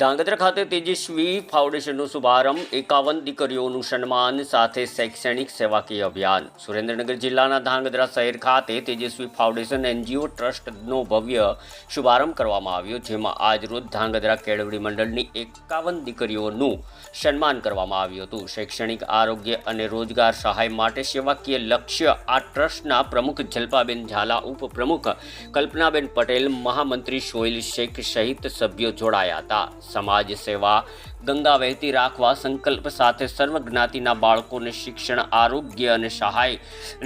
ધાંગધ્રા ખાતે તેજસ્વી ફાઉન્ડેશનનો શુભારંભ, એકાવન દીકરીઓનું સન્માન સાથે શૈક્ષણિક સેવાકીય અભિયાન. સુરેન્દ્રનગર જિલ્લાના ધાંગધ્રા શહેર ખાતે તેજસ્વી ફાઉન્ડેશન એનજીઓ ટ્રસ્ટનો ભવ્ય શુભારંભ કરવામાં આવ્યો, જેમાં આજરોજ ધાંગધ્રા કેળવણી મંડળની એકાવન દીકરીઓનું સન્માન કરવામાં આવ્યું હતું. શૈક્ષણિક આરોગ્ય અને રોજગાર સહાય માટે સેવાકીય લક્ષ્ય આ ટ્રસ્ટના પ્રમુખ જલ્પાબેન ઝાલા, ઉપપ્રમુખ કલ્પનાબેન પટેલ, મહામંત્રી સોહિલ શેખ સહિત સભ્યો જોડાયા હતા. સમાજ સેવા ગંગા વહેતી રાખવા, સંકલ્પ સાથે સર્વ જ્ઞાતિના બાળકોને શિક્ષણ, આરોગ્ય અને સહાય,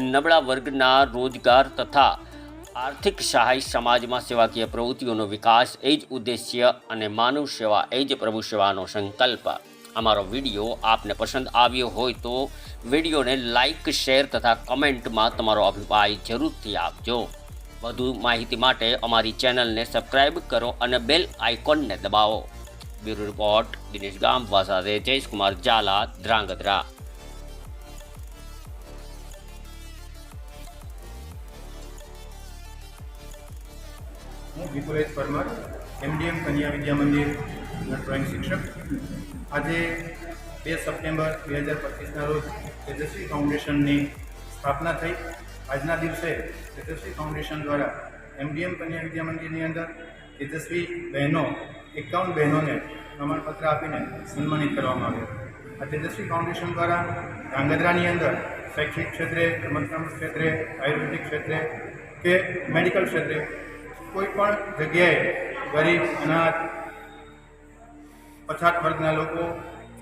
નબળા વર્ગના રોજગાર તથા આર્થિક સહાય સમાજમાં સેવાકીય પ્રવૃત્તિઓનો વિકાસ, એ જ ઉદ્દેશ્ય અને માનવ સેવા, એ જ પ્રભુ સેવાનો સંકલ્પ. અમારો વીડિયો આપને પસંદ આવ્યો હોય તો વિડીયોને લાઈક, શેર તથા કમેન્ટમાં તમારો અભિપ્રાય જરૂરથી આપજો. વધુ માહિતી માટે અમારી ચેનલને સબસ્ક્રાઇબ કરો અને બેલ આઇકોનને દબાવો. બ્યુરો રિપોર્ટ દિનેશ ગામવા સાથે જયેશકુમાર ઝાલા ધ્રાંગધ્રા હું વિપુલેશ પરમાર એમડીએમ કન્યા વિદ્યા મંદિર ડ્રોઈંગ શિક્ષક. આજે બે સપ્ટેમ્બર બે હજાર પચીસના રોજ તેજસ્વી ફાઉન્ડેશનની સ્થાપના થઈ. આજના દિવસે તેજસ્વી ફાઉન્ડેશન દ્વારા એમડીએમ કન્યા વિદ્યા મંદિરની અંદર તેજસ્વી બહેનો એકાવન બહેનોને પ્રમાણપત્ર આપીને સન્માનિત કરવામાં આવ્યા. આ તેજસ્વી ફાઉન્ડેશન દ્વારા ધ્રાંગધ્રાની અંદર શૈક્ષણિક ક્ષેત્રે, રમતગમત ક્ષેત્રે, આયુર્વેદિક ક્ષેત્રે કે મેડિકલ ક્ષેત્રે કોઈ પણ જગ્યાએ ગરીબ, અનાથ, પછાત વર્ગના લોકો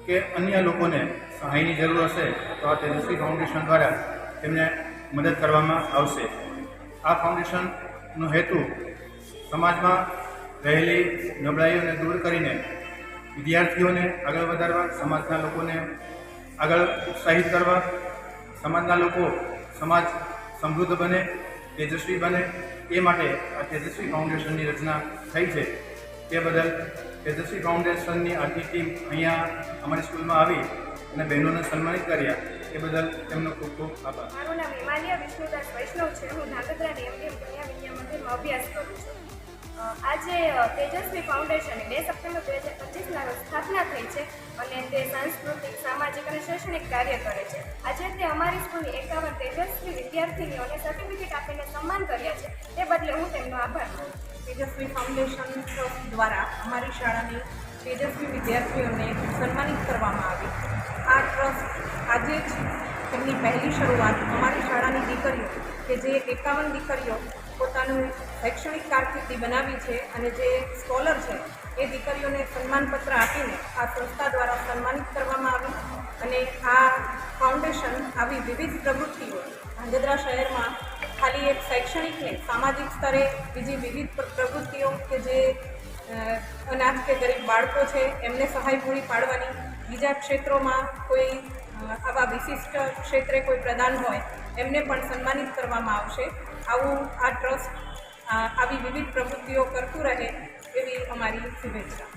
કે અન્ય લોકોને સહાયની જરૂર હશે તો આ તેજસ્વી ફાઉન્ડેશન દ્વારા તેમને મદદ કરવામાં આવશે. આ ફાઉન્ડેશનનો હેતુ સમાજમાં રહેલી નબળાઈઓને દૂર કરીને વિદ્યાર્થીઓને આગળ વધારવા, સમાજના લોકોને આગળ ઉત્સાહિત કરવા, સમાજના લોકો સમાજ સમૃદ્ધ બને, તેજસ્વી બને, એ માટે આ તેજસ્વી ફાઉન્ડેશનની રચના થઈ છે. તે બદલ તેજસ્વી ફાઉન્ડેશનની આખી ટીમ અહીંયા અમારી સ્કૂલમાં આવી અને બહેનોને સન્માનિત કર્યા. એ બદલ તેમનો ખૂબ ખૂબ આભાર. મારું નામ વૈષ્ણવ છે. હું અભ્યાસ કરું છું. આજે તેજસ્વી ફાઉન્ડેશનની બે સપ્ટેમ્બર બે હજાર પચીસના રોજ સ્થાપના થઈ છે અને તે સાંસ્કૃતિક, સામાજિક અને શૈક્ષણિક કાર્ય કરે છે. આજે તે અમારી સ્કૂલની એકાવન તેજસ્વી વિદ્યાર્થીનીઓને સર્ટિફિકેટ આપીને સન્માન કર્યા છે. તે બદલે હું તેમનો આભાર માનું તેજસ્વી ફાઉન્ડેશન દ્વારા અમારી શાળાની તેજસ્વી વિદ્યાર્થીઓને સન્માનિત કરવામાં આવી. આ ટ્રસ્ટ આજે જ તેમની પહેલી શરૂઆત અમારી શાળાની દીકરીઓ, કે જે એકાવન દીકરીઓ પોતાનું શૈક્ષણિક કારકિર્દી બનાવી છે અને જે સ્કોલર છે, એ દીકરીઓને સન્માનપત્ર આપીને આ સંસ્થા દ્વારા સન્માનિત કરવામાં આવી અને આ ફાઉન્ડેશન આવી વિવિધ પ્રવૃત્તિઓ ધ્રાંગધ્રા શહેરમાં ખાલી એક શૈક્ષણિક નહીં, સામાજિક સ્તરે બીજી વિવિધ પ્રવૃત્તિઓ કે જે અનાથ કે ગરીબ બાળકો છે, એમને સહાય પૂરી પાડવાની. બીજા ક્ષેત્રોમાં કોઈ આવા વિશિષ્ટ ક્ષેત્રે કોઈ પ્રદાન હોય, એમને પણ સન્માનિત કરવામાં આવશે. આવું આ ટ્રસ્ટ આવી વિવિધ પ્રવૃત્તિઓ કરતું રહે એવી અમારી શુભેચ્છા.